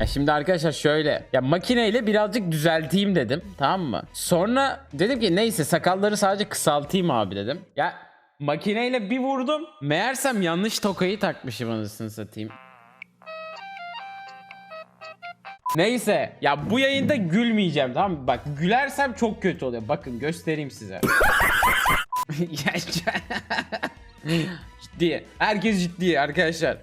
Ya şimdi arkadaşlar şöyle. Ya makineyle birazcık düzelteyim dedim. Tamam mı? Sonra dedim ki neyse sakalları sadece kısaltayım abi dedim. Ya makineyle bir vurdum. Meğersem yanlış tokayı takmışım anasını satayım. Neyse ya bu yayında gülmeyeceğim tamam mı? Bak gülersem çok kötü oluyor. Bakın göstereyim size. ciddi. Herkes ciddi arkadaşlar.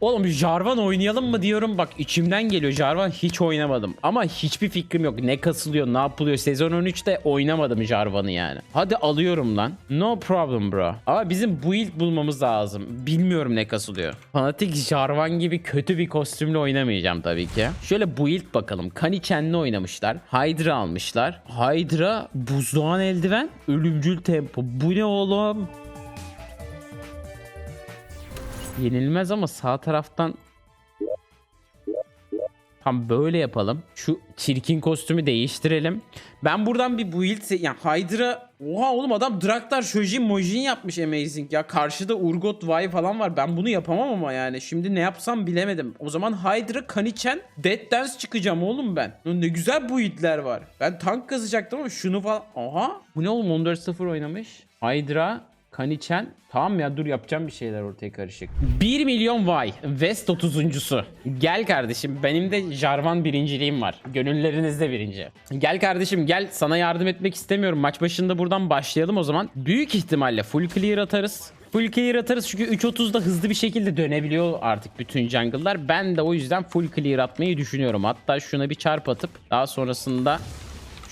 Oğlum Jarvan oynayalım mı diyorum. Bak içimden geliyor. Jarvan hiç oynamadım. Ama hiçbir fikrim yok. Ne kasılıyor ne yapılıyor. Sezon 13'te oynamadım Jarvan'ı yani. Hadi alıyorum lan. No problem bro. Ama bizim build bulmamız lazım. Bilmiyorum ne kasılıyor. Fanatik Jarvan gibi kötü bir kostümle oynamayacağım tabii ki. Şöyle build bakalım. Kanichen'le oynamışlar. Hydra almışlar. Hydra buzdoğan eldiven ölümcül tempo. Bu ne oğlum Yenilmez ama sağ taraftan Tam böyle yapalım. Şu çirkin kostümü değiştirelim. Ben buradan bir build yani Hydra Oha oğlum adam Draktar Shojin Mojin yapmış Amazing ya. Karşıda Urgot Vay falan var. Ben bunu yapamam ama yani. Şimdi ne yapsam bilemedim. O zaman Hydra Kanichen Dead Dance çıkacağım oğlum ben. Ne güzel build'ler var. Ben tank kazacaktım ama şunu falan. Aha. Bu ne oğlum 14-0 oynamış. Hydra Kanichen. Tamam ya dur yapacağım bir şeyler ortaya karışık. 1 milyon vay. West 30'uncusu. Gel kardeşim benim de Jarvan birinciliğim var. Gönüllerinizde birinci. Gel kardeşim gel sana yardım etmek istemiyorum. Maç başında buradan başlayalım o zaman. Büyük ihtimalle full clear atarız. Full clear atarız çünkü 3.30'da hızlı bir şekilde dönebiliyor artık bütün jungle'lar. Ben de o yüzden full clear atmayı düşünüyorum. Hatta şuna bir çarp atıp daha sonrasında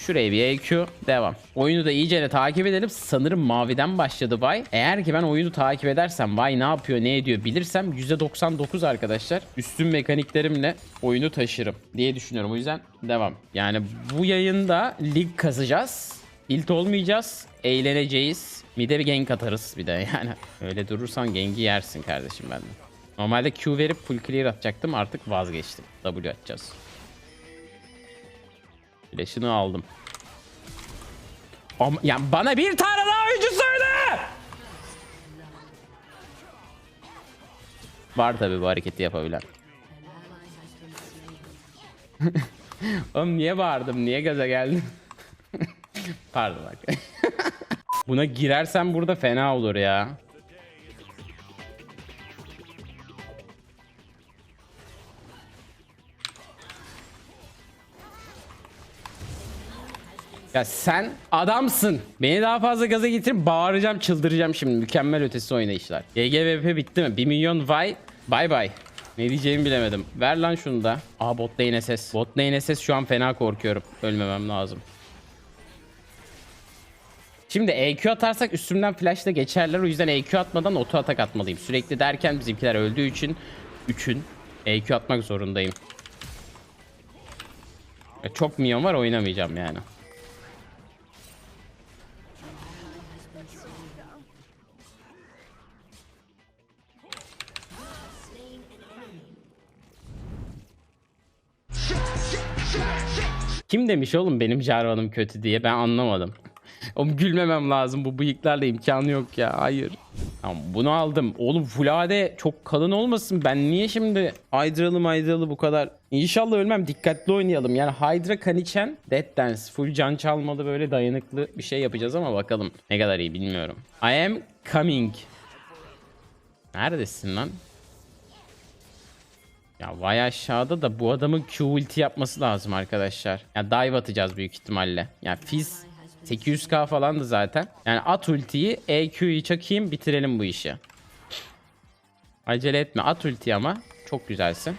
Şuraya bir EQ devam. Oyunu da iyice takip edelim. Sanırım maviden başladı Vay. Eğer ki ben oyunu takip edersem Vay ne yapıyor ne ediyor bilirsem %99 arkadaşlar üstün mekaniklerimle oyunu taşırım diye düşünüyorum. O yüzden devam. Yani bu yayında lig kazacağız. İlt olmayacağız. Eğleneceğiz. Mide bir gank atarız bir de yani. Öyle durursan ganki yersin kardeşim benden. Normalde Q verip full clear atacaktım artık vazgeçtim. W atacağız. Flash'ını aldım. Ama ya bana bir tane daha oyuncu söyle. Var tabi bu hareketi yapabilen. Oğlum niye bağırdım? Niye gaza geldim? Pardon bak. Buna girersem burada fena olur ya. Ya sen adamsın. Beni daha fazla gaza getirip bağıracağım, çıldıracağım şimdi. Mükemmel ötesi oynayışlar. GGVP bitti mi? 1 milyon vay. Bay bay. Ne diyeceğimi bilemedim. Ver lan şunu da. Aa bot lane SS. Bot lane SS şu an fena korkuyorum. Ölmemem lazım. Şimdi EQ atarsak üstümden flashla geçerler. O yüzden EQ atmadan oto atak atmalıyım. Sürekli derken bizimkiler öldüğü için 3'ün EQ atmak zorundayım. Ya Çok minyon var oynamayacağım yani. Kim demiş oğlum benim Jarvan'ım kötü diye ben anlamadım. Oğlum gülmemem lazım bu bıyıklarla imkanı yok ya hayır. Tamam bunu aldım. Oğlum Full AD çok kalın olmasın. Ben niye şimdi Hydra'lı Hydra'lı bu kadar... İnşallah ölmem dikkatli oynayalım. Yani Hydra Kanichen Dead Dance full can çalmalı böyle dayanıklı bir şey yapacağız ama bakalım ne kadar iyi bilmiyorum. I am coming. Neredesin lan? Ya vay aşağıda da bu adamın Q ulti yapması lazım arkadaşlar. Ya dive atacağız büyük ihtimalle. Ya Fizz 800k falandı zaten. Yani at ultiyi EQ'yu çakayım bitirelim bu işi. Acele etme at ulti ama. Çok güzelsin.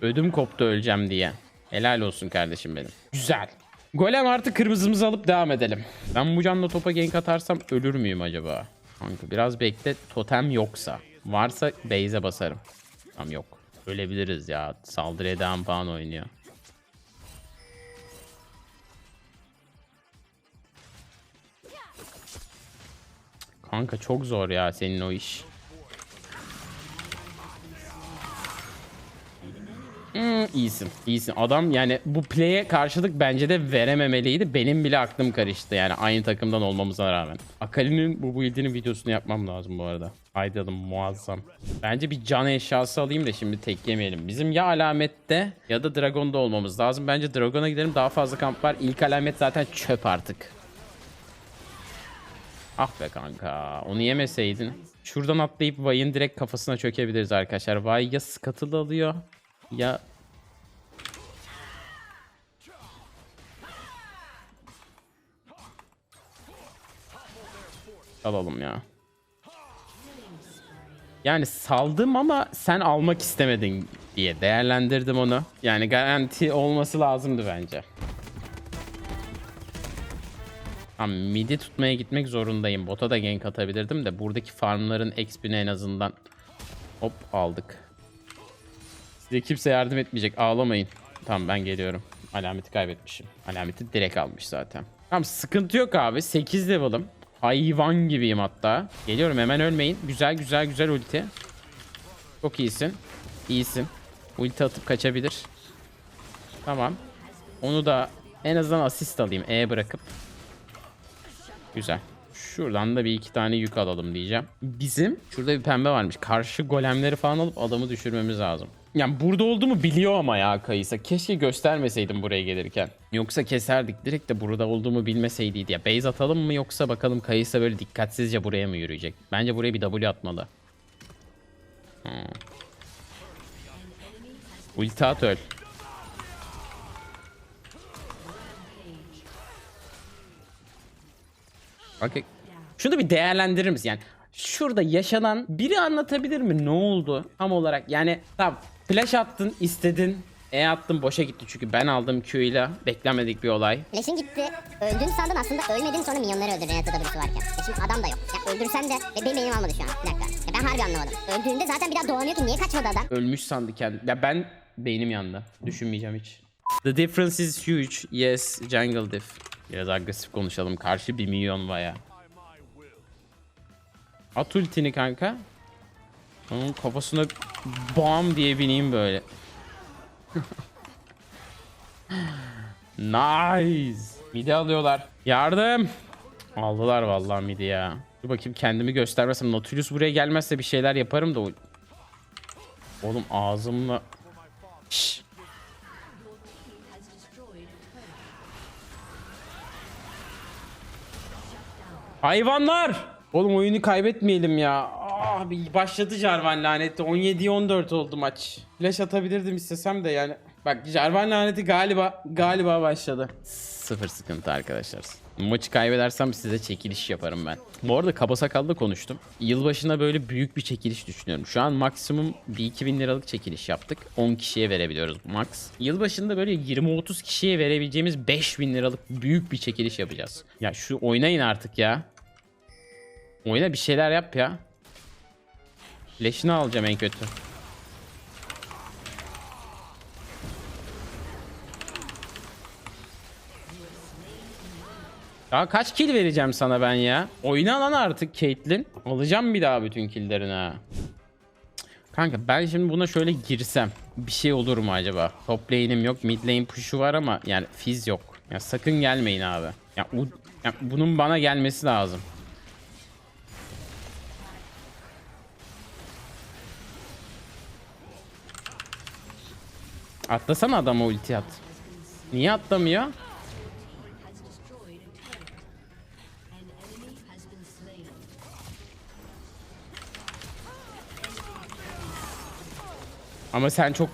Ödüm koptu öleceğim diye. Helal olsun kardeşim benim. Güzel. Golem artık kırmızımızı alıp devam edelim. Ben bu canla topa gank atarsam ölür müyüm acaba? Kanka biraz bekle totem yoksa. Varsa base'e basarım. Tamam yok. Ölebiliriz ya. Saldırıya devam falan oynuyor. Kanka çok zor ya senin o iş. Hmm, iyisin. İyisin. Adam yani bu play'e karşılık bence de verememeliydi. Benim bile aklım karıştı yani aynı takımdan olmamıza rağmen. Akali'nin bu build'inin videosunu yapmam lazım bu arada. Haydi alın muazzam. Bence bir can eşyası alayım da şimdi tek yemeyelim. Bizim ya alamette ya da Dragon'da olmamız lazım. Bence Dragon'a gidelim daha fazla kamp var. İlk alamet zaten çöp artık. Ah be kanka. Onu yemeseydin. Şuradan atlayıp Vay'ın direkt kafasına çökebiliriz arkadaşlar. Vay ya scuttle alıyor ya alalım ya. Yani saldım ama sen almak istemedin diye değerlendirdim onu. Yani garanti olması lazımdı bence. Tamam midi tutmaya gitmek zorundayım. Bota da gank atabilirdim de buradaki farmların XP'ni en azından hop aldık. Size kimse yardım etmeyecek ağlamayın. Tamam ben geliyorum. Alameti kaybetmişim. Alameti direkt almış zaten. Tamam sıkıntı yok abi. 8 level'ım. Hayvan gibiyim hatta. Geliyorum hemen ölmeyin. Güzel güzel güzel ulti. Çok iyisin. İyisin. Ulti atıp kaçabilir. Tamam. Onu da en azından asist alayım. E bırakıp. Güzel. Şuradan da bir iki tane yük alalım diyeceğim. Bizim şurada bir pembe varmış. Karşı golemleri falan alıp adamı düşürmemiz lazım. Yani burada olduğumu biliyor ama ya Kayısa. Keşke göstermeseydim buraya gelirken. Yoksa keserdik. Direkt de burada olduğumu bilmeseydiydi ya. Base atalım mı yoksa bakalım Kayısa böyle dikkatsizce buraya mı yürüyecek? Bence buraya bir W atmalı. Hmm. Ulti at öl. Okey. Şunu bir değerlendirir misin? Yani şurada yaşanan biri anlatabilir mi? Ne oldu tam olarak? Yani tamam flash attın istedin. E attın boşa gitti çünkü ben aldım Q ile beklenmedik bir olay. Flash'in gitti. Öldüğünü sandın aslında ölmedin sonra minyonları öldürdün Renata W'su varken. Ya şimdi adam da yok. Ya öldürsen de e, benim benim almadı şu an. Bir dakika. Ya ben harbi anlamadım. Öldüğünde zaten bir daha doğamıyor ki niye kaçmadı adam? Ölmüş sandı kendi. Ya ben beynim yandı. Düşünmeyeceğim hiç. The difference is huge. Yes, jungle diff. Biraz agresif konuşalım. Karşı bir milyon baya. At ultini kanka. Onun kafasına bam diye bineyim böyle. nice. Midi alıyorlar. Yardım. Aldılar vallahi midi ya. Dur bakayım kendimi göstermesem. Nautilus buraya gelmezse bir şeyler yaparım da. Oğlum ağzımla... Şşş. Hayvanlar! Oğlum oyunu kaybetmeyelim ya. Bir başladı Jarvan laneti. 17'ye 14 oldu maç. Flash atabilirdim istesem de yani. Bak Jarvan laneti galiba galiba başladı. Sıfır sıkıntı arkadaşlar. Maçı kaybedersem size çekiliş yaparım ben. Bu arada kaba sakallı konuştum. Yılbaşına böyle büyük bir çekiliş düşünüyorum. Şu an maksimum bir 2000 liralık çekiliş yaptık. 10 kişiye verebiliyoruz max. Yılbaşında böyle 20-30 kişiye verebileceğimiz 5000 liralık büyük bir çekiliş yapacağız. Ya şu oynayın artık ya. Oyna bir şeyler yap ya. Flash'ını alacağım en kötü. Ya kaç kill vereceğim sana ben ya? Oyna lan artık Caitlyn. Alacağım bir daha bütün killlerini ha. Kanka ben şimdi buna şöyle girsem bir şey olur mu acaba? Top lane'im yok, mid lane push'u var ama yani fiz yok. Ya sakın gelmeyin abi. Ya, ya bunun bana gelmesi lazım. Atlasana adama ulti at. Niye atlamıyor? Ama sen çok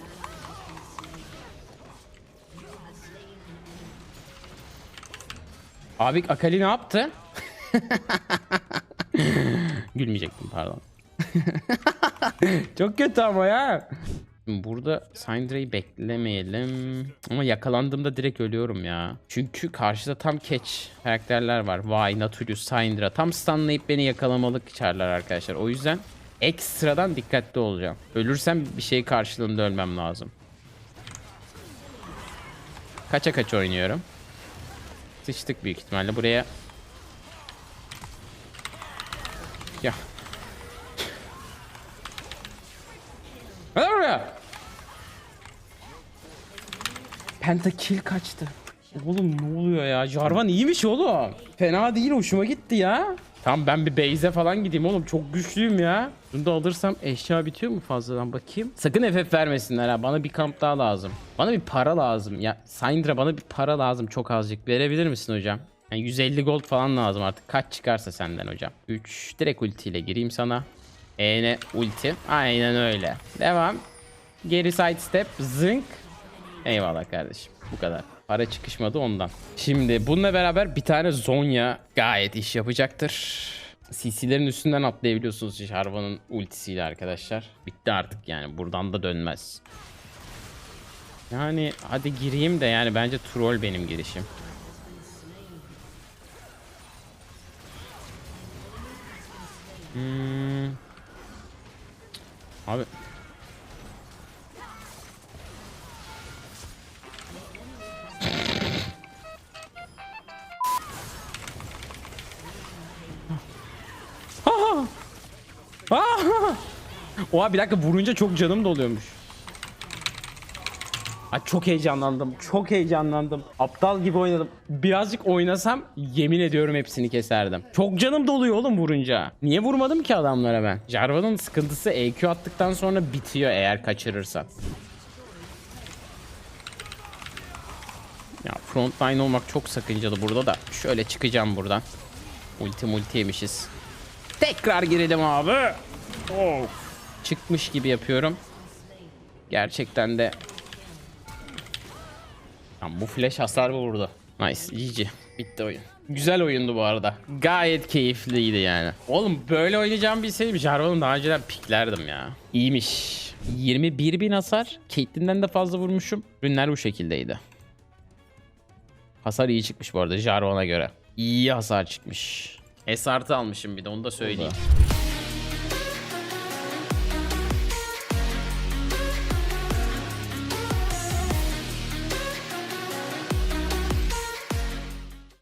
Abi Akali ne yaptı? Gülmeyecektim pardon. çok kötü ama ya. Burada Syndra'yı beklemeyelim. Ama yakalandığımda direkt ölüyorum ya. Çünkü karşıda tam catch karakterler var. Vay, Nautilus, Syndra. Tam stunlayıp beni yakalamalık çarlar arkadaşlar. O yüzden ekstradan dikkatli olacağım. Ölürsem bir şey karşılığında ölmem lazım. Kaça kaç oynuyorum. Sıçtık büyük ihtimalle buraya. Ya. Pentakill kaçtı. Oğlum ne oluyor ya? Jarvan iyiymiş oğlum. Fena değil hoşuma gitti ya. Tamam ben bir base'e falan gideyim oğlum. Çok güçlüyüm ya. Bunu da alırsam eşya bitiyor mu fazladan bakayım. Sakın FF vermesinler ha. Bana bir kamp daha lazım. Bana bir para lazım. Ya Syndra bana bir para lazım çok azıcık. Verebilir misin hocam? Yani 150 gold falan lazım artık. Kaç çıkarsa senden hocam. 3 direkt ultiyle gireyim sana. E'ne ulti. Aynen öyle. Devam. Geri side step. Zınk. Eyvallah kardeşim. Bu kadar. Para çıkışmadı ondan. Şimdi bununla beraber bir tane Zonya gayet iş yapacaktır. CC'lerin üstünden atlayabiliyorsunuz Jarvan'ın ultisiyle arkadaşlar. Bitti artık yani. Buradan da dönmez. Yani hadi gireyim de yani bence troll benim girişim. Hmm. Abi Oha bir dakika vurunca çok canım doluyormuş. Ay çok heyecanlandım. Çok heyecanlandım. Aptal gibi oynadım. Birazcık oynasam yemin ediyorum hepsini keserdim. Çok canım doluyor oğlum vurunca. Niye vurmadım ki adamlara ben? Jarvan'ın sıkıntısı EQ attıktan sonra bitiyor eğer kaçırırsan. Ya frontline olmak çok sakıncalı burada da. Şöyle çıkacağım buradan. Ulti multi yemişiz. Tekrar girelim abi. Of. Çıkmış gibi yapıyorum. Gerçekten de Tamam, bu flash hasar vurdu. Nice, GG. Bitti oyun. Güzel oyundu bu arada. Gayet keyifliydi yani. Oğlum böyle oynayacağımı bilseydim Jarvan'ı daha önceden piklerdim ya. İyiymiş. 21 bin hasar. Caitlyn'den de fazla vurmuşum. Ürünler bu şekildeydi. Hasar iyi çıkmış bu arada Jarvan'a göre. İyi hasar çıkmış. S artı almışım bir de onu da söyleyeyim.